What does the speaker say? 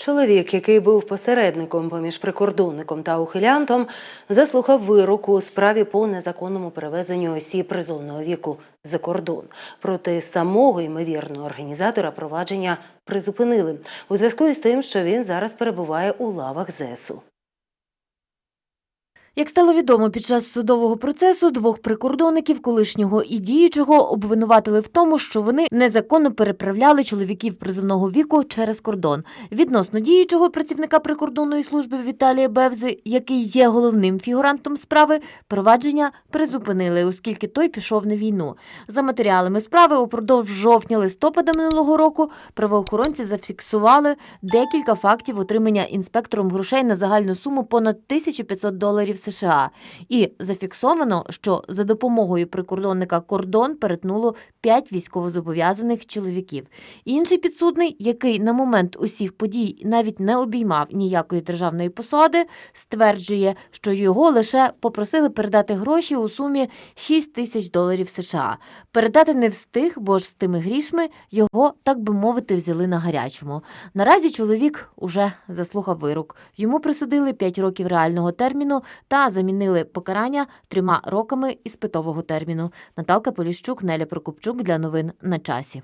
Чоловік, який був посередником поміж прикордонником та ухилянтом, заслухав вироку у справі по незаконному перевезенню осіб призовного віку за кордон. Проти самого ймовірного організатора провадження призупинили у зв'язку із тим, що він зараз перебуває у лавах ЗЕСу. Як стало відомо під час судового процесу, двох прикордонників, колишнього і діючого, обвинуватили в тому, що вони незаконно переправляли чоловіків призовного віку через кордон. Відносно діючого працівника прикордонної служби Віталія Бевзи, який є головним фігурантом справи, провадження призупинили, оскільки той пішов на війну. За матеріалами справи упродовж жовтня-листопада минулого року правоохоронці зафіксували декілька фактів отримання інспектором грошей на загальну суму понад 1500 доларів США. І зафіксовано, що за допомогою прикордонника кордон перетнуло 5 військовозобов'язаних чоловіків. Інший підсудний, який на момент усіх подій навіть не обіймав ніякої державної посади, стверджує, що його лише попросили передати гроші у сумі 6 тисяч доларів США. Передати не встиг, бо ж з тими грішми його, так би мовити, взяли на гарячому. Наразі чоловік уже заслухав вирок. Йому присудили 5 років реального терміну та замінили покарання трьома роками іспитового терміну. Наталка Поліщук, Неля Прокопчук для новин на часі.